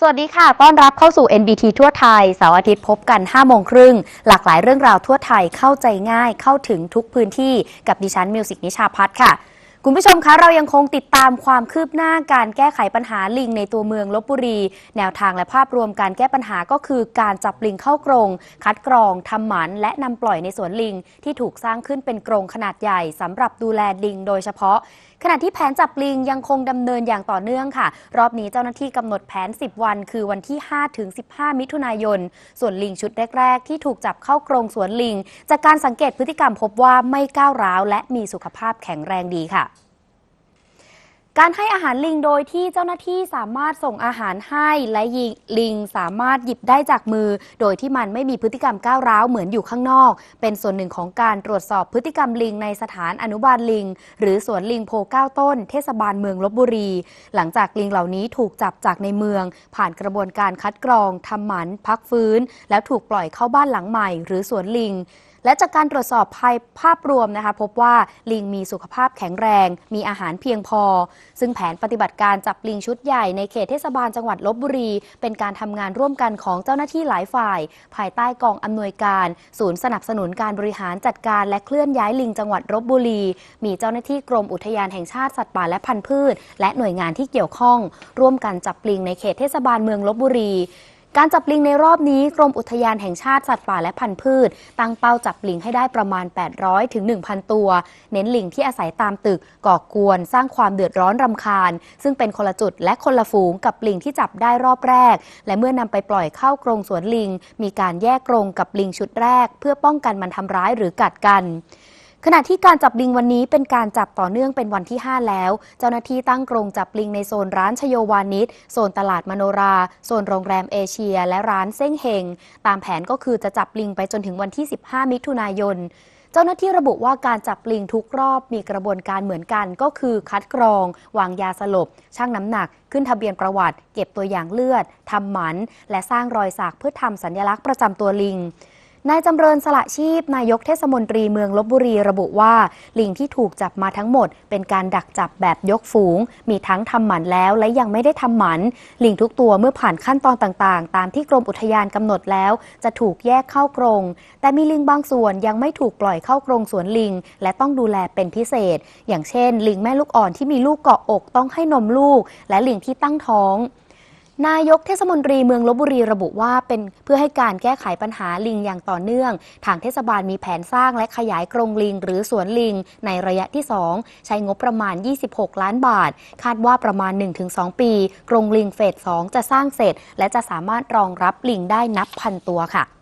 สวัสดีค่ะ ต้อนรับเข้าสู่ NBT ทั่วไทย เสาร์อาทิตย์พบกัน5โมงครึ่ง หลากหลายเรื่องราวทั่วไทยเข้าใจง่ายเข้าถึงทุกพื้นที่กับดิฉันมิวสิกนิชาพัฒน์ค่ะ คุณผู้ชมคะเรายังคงติดตามความคืบหน้าการแก้ไขปัญหาลิงในตัวเมืองลบบุรี แนวทางและภาพรวมการแก้ปัญหาก็คือการจับลิงเข้ากรง คัดกรองทำหมันและนำปล่อยในสวนลิง ที่ถูกสร้างขึ้นเป็นกรงขนาดใหญ่สำหรับดูแลลิงโดยเฉพาะ ขณะที่แผนจับลิงยังคงดำเนินอย่างต่อเนื่องค่ะ รอบนี้เจ้าหน้าที่กำหนดแผน 10 วัน คือวันที่ 5 ถึง 15 มิถุนายน ส่วนลิงชุดแรก ๆ ที่ถูกจับเข้ากรงสวนลิง จากการสังเกตพฤติกรรมพบว่าไม่ก้าวร้าว และมีสุขภาพแข็งแรงดีค่ะ การให้อาหารลิงโดยที่เจ้าหน้าที่สามารถส่งอาหารให้และลิงสามารถหยิบได้จากมือ โดยที่มันไม่มีพฤติกรรมก้าวร้าวเหมือนอยู่ข้างนอก เป็นส่วนหนึ่งของการตรวจสอบพฤติกรรมลิงในสถานอนุบาลลิง หรือสวนลิงโพเก้าต้น เทศบาลเมืองลบบุรี หลังจากลิงเหล่านี้ถูกจับจากในเมือง ผ่านกระบวนการคัดกรองทำหมันพักฟื้น แล้วถูกปล่อยเข้าบ้านหลังใหม่ หรือสวนลิง และจากการตรวจสอบภายภาพรวมนะคะพบว่าลิงมีสุขภาพแข็งแรง มีอาหารเพียงพอ ซึ่งแผนปฏิบัติการจับลิงชุดใหญ่ในเขตเทศบาลจังหวัดลบบุรี เป็นการทำงานร่วมกันของเจ้าหน้าที่หลายฝ่าย ภายใต้กองอำนวยการ ศูนย์สนับสนุนการบริหารจัดการและเคลื่อนย้ายลิงจังหวัดลบบุรี มีเจ้าหน้าที่กรมอุทยานแห่งชาติสัตว์ป่าและพันธุ์พืช และหน่วยงานที่เกี่ยวข้อง ร่วมกันจับลิงในเขตเทศบาลเมืองลบบุรี การจับลิงในรอบนี้กรมอุทยานแห่งชาติสัตว์ป่าและพันธุ์พืช ตั้งเป้าจับลิงให้ได้ประมาณ 800ถึง1,000 ตัว เน้นลิงที่อาศัยตามตึกก่อกวน สร้างความเดือดร้อนรำคาญ ซึ่งเป็นคนละจุดและคนละฝูงกับลิงที่จับได้รอบแรก และเมื่อนำไปปล่อยเข้ากรงสวนลิง มีการแยกกรงกับลิงชุดแรก เพื่อป้องกันมันทำร้ายหรือกัดกัน ขณะที่การจับลิงวันนี้เป็นการจับต่อเนื่องเป็นวันที่ 5 แล้ว เจ้าหน้าที่ตั้งกรงจับลิงในโซนร้านชโยวานิชโซนตลาดมโนรา โซนโรงแรมเอเชีย และร้านเซ้งเฮง ตามแผนก็คือจะจับลิงไปจนถึงวันที่ 15 มิถุนายน เจ้าหน้าที่ระบุว่าการจับลิงทุกรอบมีกระบวนการเหมือนกัน ก็คือคัดกรอง วางยาสลบ ชั่งน้ำหนัก ขึ้นทะเบียนประวัติ เก็บตัวอย่างเลือดทำหมัน และสร้างรอยสักเพื่อทำสัญลักษณ์ประจำตัวลิง นายจำเริญสละชีพ นายกเทศมนตรีเมืองลบบุรีระบุว่า ลิงที่ถูกจับมาทั้งหมด เป็นการดักจับแบบยกฝูง มีทั้งทำหมันแล้วและยังไม่ได้ทำหมัน ลิงทุกตัวเมื่อผ่านขั้นตอนต่างๆ ตามที่กรมอุทยานกำหนดแล้ว จะถูกแยกเข้ากรง แต่มีลิงบางส่วนยังไม่ถูกปล่อยเข้ากรงสวนลิง และต้องดูแลเป็นพิเศษ อย่างเช่น ลิงแม่ลูกอ่อนที่มีลูกเกาะอกต้องให้นมลูก และลิงที่ตั้งท้อง นายกเทศมนตรีเมืองลบบุรีระบุว่าเป็นเพื่อให้การแก้ไขปัญหาลิงอย่างต่อเนื่อง ทางเทศบาลมีแผนสร้างและขยายกรงลิง หรือสวนลิง ในระยะที่ 2 ใช้งบประมาณ 26 ล้านบาท คาดว่าประมาณ 1-2 ปี กรงลิงเฟส 2 จะสร้างเสร็จ และจะสามารถรองรับลิงได้นับพันตัวค่ะ